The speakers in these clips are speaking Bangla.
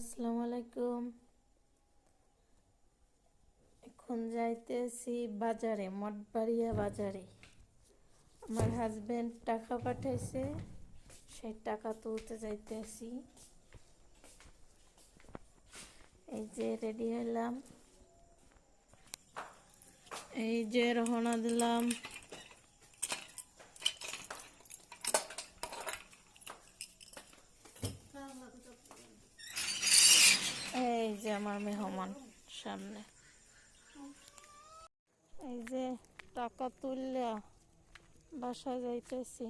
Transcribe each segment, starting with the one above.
আসসালামু আলাইকুম। এখন যাইতেছি বাজারে, মঠবাড়িয়া বাজারে। আমার হাজবেন্ড টাকা পাঠাইছে, সেই টাকা তুলতে যাইতেছি। এই যে রেডি হইলাম। এই যে রওনা দিলাম এই যে আমার মেহমান সামনে। এই যে টাকা তুললে বাসায় যাইতেছি।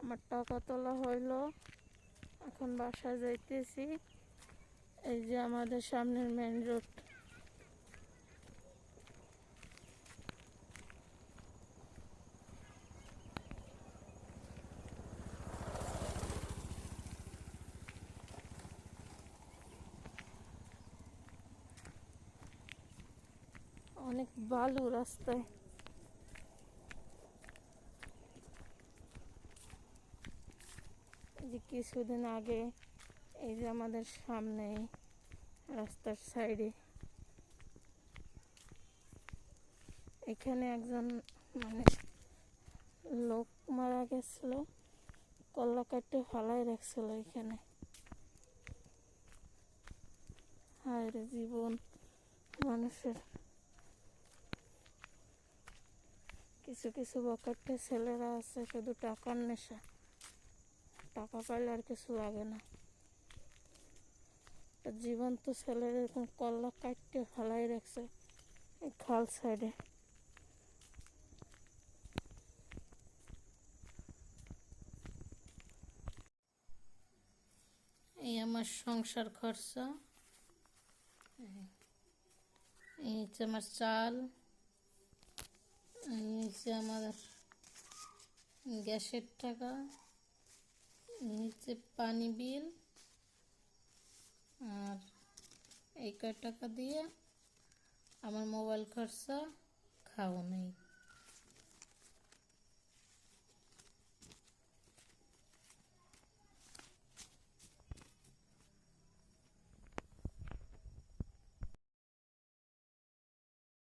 আমার টাকা তোলা হইল, এখন বাসায় যাইতেছি। এই যে আমাদের সামনের মেন রোড অনেক বালু রাস্তায়। যে কিছুদিন আগে এই যে আমাদের সামনে রাস্তার সাইডে এখানে একজন মানে লোক মারা গেছিল, কল্লা কাটতে ফালাই রাখছিল এখানে। হায় জীবন, মানুষের কিছু কিছু বকাটে ছেলেরা আছে, শুধু টাকার নেশা। টাকা পাইলে আর কিছু লাগে না। জীবন তো ছেলের এরকম কল্লা কাটতে ফেলাই রাখছে এই খাল সাইডে। এই আমার সংসার খরচা। এই- হচ্ছে আমার চাল। হচ্ছে আমাদের গ্যাসের টাকা নিচে পানি বিল, আর এই টাকা দিয়ে আমার মোবাইল খরচা খাওয়া নেই।